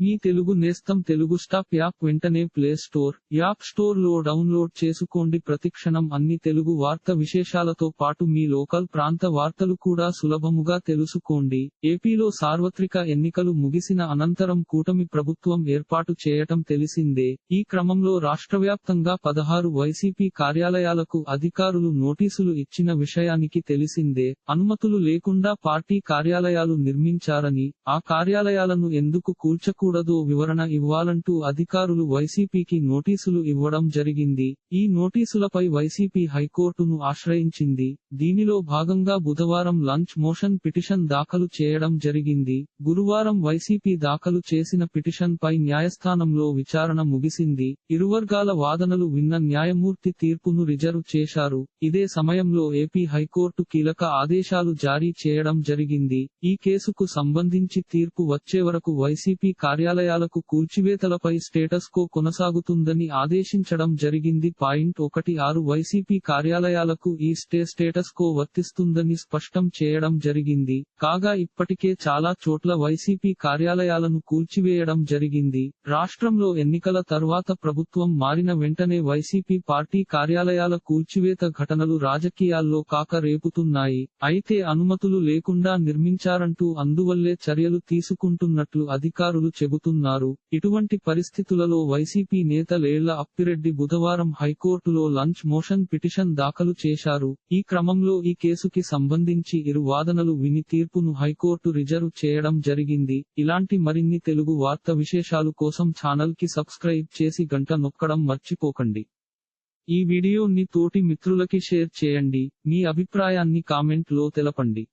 మీ తెలుగు నేస్తం Telugu stop app వెంటనే play store app స్టోర్లో డౌన్లోడ్ చేసుకోండి. ప్రతిక్షణం అన్ని తెలుగు వార్త విశేషాలతో పాటు మీ లోకల్ ప్రాంత వార్తలు కూడా సులభముగా తెలుసుకోండి. ఏపీలో సార్వత్రిక ఎన్నికలు ముగిసిన అనంతరం కూటమి ప్రభుత్వం ఏర్పాటు చేయటం తెలిసిందే. ఈ క్రమంలో రాష్ట్రవ్యాప్తంగా పదహారు వైసీపీ కార్యాలయాలకు అధికారులు నోటీసులు ఇచ్చిన విషయానికి తెలిసిందే. అనుమతులు లేకుండా పార్టీ కార్యాలయాలు నిర్మించారని ఆ కార్యాలయాలను ఎందుకు కూల్చకూడదు వివరణ ఇవ్వాలంటూ అధికారులు వైసీపీకి నోటీసులు ఇవ్వడం జరిగింది. ఈ నోటీసులపై వైసీపీ హైకోర్టును ఆశ్రయించింది. దీనిలో భాగంగా బుధవారం లంచ్ మోషన్ పిటిషన్ దాఖలు చేయడం జరిగింది. గురువారం వైసీపీ దాఖలు చేసిన పిటిషన్ పై న్యాయస్థానంలో విచారణ ముగిసింది. ఇరువర్గాల వాదనలు విన్న న్యాయమూర్తి తీర్పును రిజర్వ్ చేశారు. ఇదే సమయంలో ఏపీ హైకోర్టు కీలక ఆదేశాలు జారీ చేయడం జరిగింది. ఈ కేసుకు సంబంధించి తీర్పు వచ్చే వరకు వైసీపీ కార్యాలయాలకు కూల్చివేతలపై స్టేటస్ కో కొనసాగుతుందని ఆదేశించడం జరిగింది. పాయింట్ ఒకటి ఆరు వైసీపీ కార్యాలయాలకు ఈ స్టే స్టేటస్ కో వర్తిస్తుందని స్పష్టం చేయడం జరిగింది. కాగా ఇప్పటికే చాలా చోట్ల వైసీపీ కార్యాలయాలను కూల్చివేయడం జరిగింది. రాష్ట్రంలో ఎన్నికల తర్వాత ప్రభుత్వం మారిన వెంటనే వైసీపీ పార్టీ కార్యాలయాల కూల్చివేత ఘటనలు రాజకీయాల్లో కాక రేపుతున్నాయి. అయితే అనుమతులు లేకుండా నిర్మించారంటూ అందువల్లే చర్యలు తీసుకుంటున్నట్లు అధికారులు చెబుతున్నారు. ఇటువంటి పరిస్థితులలో వైసీపీ నేత లేళ్ళ అప్పిరెడ్డి బుధవారం హైకోర్టులో లంచ్ మోషన్ పిటిషన్ దాఖలు చేశారు. ఈ క్రమంలో ఈ కేసుకి సంబంధించి ఇరు వాదనలు విని తీర్పును హైకోర్టు రిజర్వ్ చేయడం జరిగింది. ఇలాంటి మరిన్ని తెలుగు వార్త విశేషాలు కోసం ఛానల్కి సబ్స్క్రైబ్ చేసి గంట నొక్కడం మర్చిపోకండి. ఈ వీడియోని తోటి మిత్రులకి షేర్ చేయండి. మీ అభిప్రాయాన్ని కామెంట్లో తెలపండి.